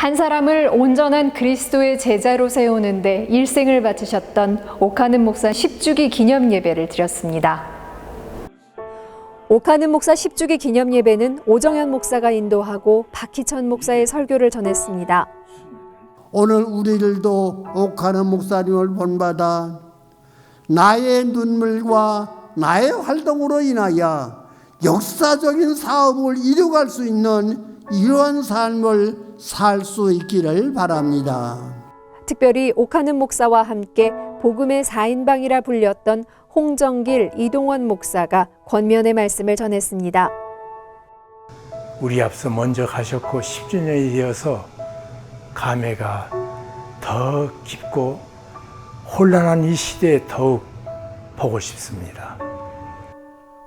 한 사람을 온전한 그리스도의 제자로 세우는데 일생을 바치셨던 오카는 목사 10주기 기념 예배를 드렸습니다. 오카는 목사 10주기 기념 예배는 오정현 목사가 인도하고 박희천 목사의 설교를 전했습니다. 오늘 우리들도 옥하는 목사님을 본받아 나의 눈물과 나의 활동으로 인하여 역사적인 사업을 이루갈 수 있는 이러한 삶을 살 수 있기를 바랍니다. 특별히 오카는 목사와 함께 복음의 4인방이라 불렸던 홍정길, 이동원 목사가 권면의 말씀을 전했습니다. 우리 앞서 먼저 가셨고 10주년이 되어서 감회가 더 깊고 혼란한 이 시대에 더욱 보고 싶습니다.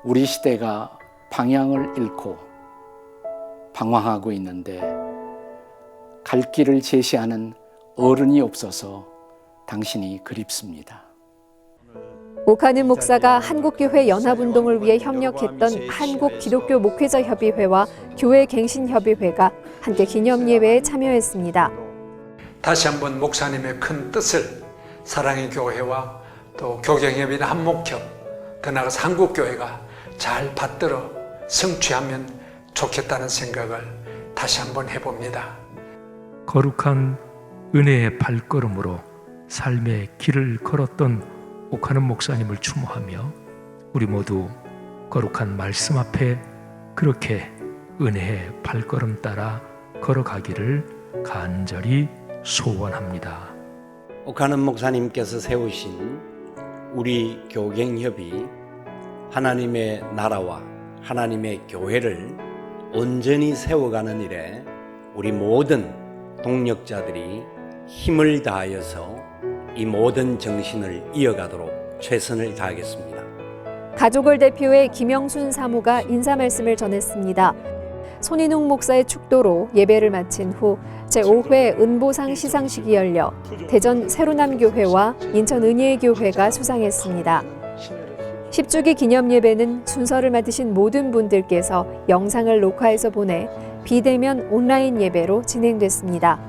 우리 시대가 방향을 잃고 방황하고 있는데 갈 길을 제시하는 어른이 없어서 당신이 그립습니다. 오카는 목사가 한국교회 연합운동을 위해 협력했던 한국기독교 목회자 협의회와 교회갱신협의회가 함께 기념예배에 참여했습니다. 다시 한번 목사님의 큰 뜻을 사랑의 교회와 또 교경협의나 한목협 더 나아가서 한국교회가 잘 받들어 성취하면 좋겠다는 생각을 다시 한번 해봅니다. 거룩한 은혜의 발걸음으로 삶의 길을 걸었던 옥하는 목사님을 추모하며 우리 모두 거룩한 말씀 앞에 그렇게 은혜의 발걸음 따라 걸어가기를 간절히 소원합니다. 옥하는 목사님께서 세우신 우리 교갱협이 하나님의 나라와 하나님의 교회를 온전히 세워가는 일에 우리 모든 동력자들이 힘을 다하여서 이 모든 정신을 이어가도록 최선을 다하겠습니다. 가족을 대표해 김영순 사무가 인사 말씀을 전했습니다. 손인웅 목사의 축도로 예배를 마친 후 제5회 은보상 시상식이 열려 대전 세로남교회와 인천 은혜교회가 수상했습니다. 10주기 기념 예배는 순서를 맡으신 모든 분들께서 영상을 녹화해서 보내 비대면 온라인 예배로 진행됐습니다.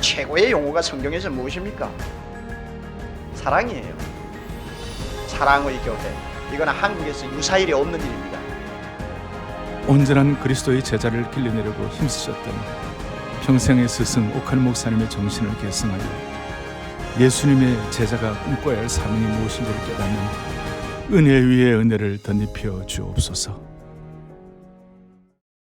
최고의 용어가 성경에서 무엇입니까? 사랑이에요. 사랑의 교회. 이건 한국에서 유사일이 없는 일입니다. 온전한 그리스도의 제자를 길러내려고 힘쓰셨던 평생의 스승 옥한 목사님의 정신을 계승하여 예수님의 제자가 꿈꿔야 할 사명이 무엇인지를 깨닫는 은혜 위에 은혜를 덧입혀 주옵소서.